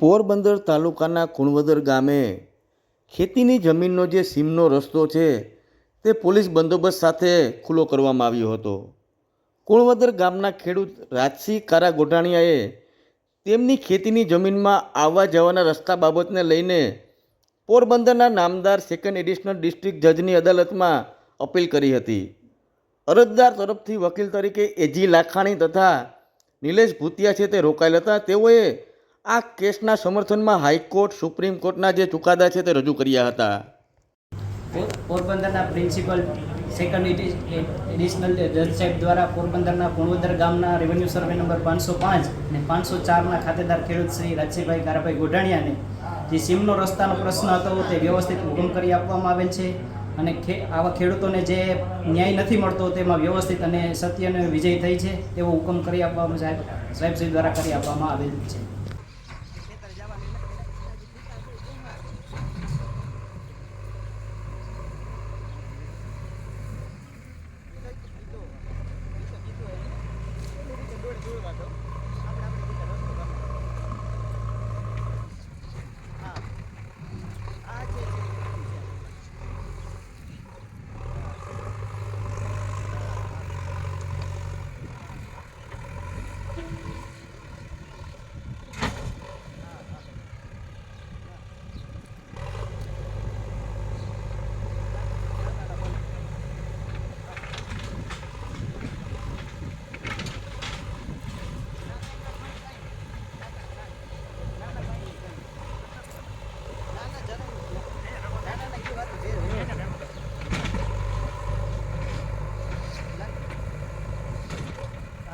પોરબંદર તાલુકાના કુણવદર ગામે ખેતીની જમીનનો જે સીમનો રસ્તો છે, તે પોલીસ બંદોબસ્ત સાથે ખુલ્લો કરવામાં આવ્યો હતો. કુણવદર ગામના ખેડૂત રાજસિંહ કારા ગોઢાણિયાએ તેમની ખેતીની જમીનમાં આવવા જવાના રસ્તા બાબતને લઈને પોરબંદરના નામદાર સેકન્ડ એડિશનલ ડિસ્ટ્રિક્ટ જજની અદાલતમાં અપીલ કરી હતી. અરજદાર તરફથી વકીલ તરીકે એજી લાખાણી તથા નિલેશ ભૂતિયા છે તે રોકાયેલા હતા. તેઓએ આ કેસના સમર્થનમાં હાઈકોર્ટ, સુપ્રીમ કોર્ટના જે ચુકાદા છે તે રજૂ કર્યા હતા. પોરબંદરના પ્રિન્સિપલ સેકન્ડ એડિશનલ જજ સાહેબ દ્વારા પોરબંદરના કુણવદર ગામના રેવન્યુ સર્વે નંબર પાંચસો પાંચ અને પાંચસો ચારના ખાતેદાર ખેડૂત શ્રી રાજસીભાઈ કારાભાઈ ગોઢાણીયાને જે સીમનો રસ્તાનો પ્રશ્ન હતો તે વ્યવસ્થિત હુકમ કરી આપવામાં આવેલ છે અને આવા ખેડૂતોને જે ન્યાય નથી મળતો તેમાં વ્યવસ્થિત અને સત્યનો વિજય થઈ છે તેવો હુકમ કરી આપવામાં સાહેબ સાહેબશ્રી દ્વારા કરી આપવામાં આવેલ છે.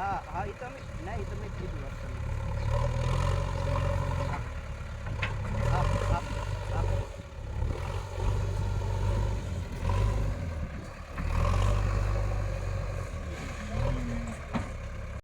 હા હા એ તમે ના એ તમે કીધું